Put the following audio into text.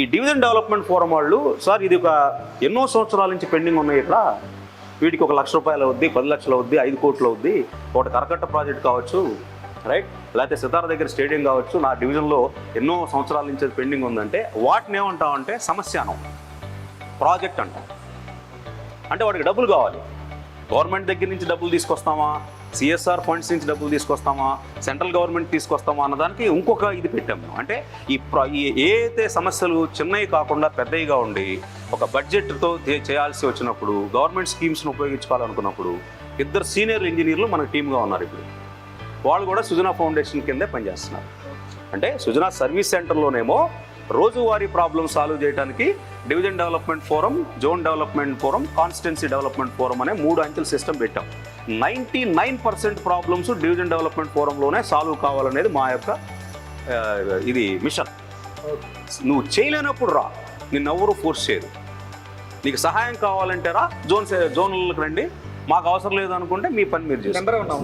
ఈ division development forum వాళ్ళు sir ఇది ఒక ఎన్నో సంవత్సరాల నుంచి పెండింగ్ ఉన్నాయి ఇట్లా. వీటికి ఒక లక్ష రూపాయలు అవుద్ది పది లక్షలు అవుద్ది ఐదు కోట్లు అవుద్ది. ఒకటి కరకట్ట ప్రాజెక్ట్ కావచ్చు రైట్? లేకపోతే సితార దగ్గర స్టేడియం కావచ్చు నా డివిజన్లో ఎన్నో సంవత్సరాల నుంచి పెండింగ్ ఉందంటే వాటిని ఏమంటామంటే సమస్యానం ప్రాజెక్ట్ అంటాం. అంటే వాడికి డబ్బులు కావాలి. గవర్నమెంట్ దగ్గర నుంచి డబ్బులు తీసుకొస్తామా? సిఎస్ఆర్ ఫండ్స్ నుంచి డబ్బులు తీసుకొస్తామా? సెంట్రల్ గవర్నమెంట్ తీసుకొస్తామా అన్నదానికి ఇంకొక ఇది పెట్టాం మేము. అంటే ఈ ఏదైతే సమస్యలు చిన్నవి కాకుండా పెద్దవిగా ఉండి ఒక బడ్జెట్తో చేయాల్సి వచ్చినప్పుడు గవర్నమెంట్ స్కీమ్స్ను ఉపయోగించుకోవాలనుకున్నప్పుడు ఇద్దరు సీనియర్ ఇంజనీర్లు మన టీమ్గా ఉన్నారు ఇప్పుడు. వాళ్ళు కూడా సుజనా ఫౌండేషన్ కిందే పనిచేస్తున్నారు. అంటే సుజనా సర్వీస్ సెంటర్లోనేమో రోజువారీ ప్రాబ్లమ్ సాల్వ్ చేయడానికి division development forum zone development forum constituency development forum అనే మూడు అంచెల సిస్టమ్ పెట్టాం. Ninety nine percent problems division development ఫోరంలోనే solve కావాలనేది మా యొక్క ఇది మిషన్ నువ్వు చేయలేనప్పుడు రా నిన్నెవరూ ఫోర్స్ చేయరు. నీకు సహాయం కావాలంటే రా జోన్ జోన్లకు రండి. మాకు అవసరం లేదు అనుకుంటే మీ పని మీరు చేస్తారు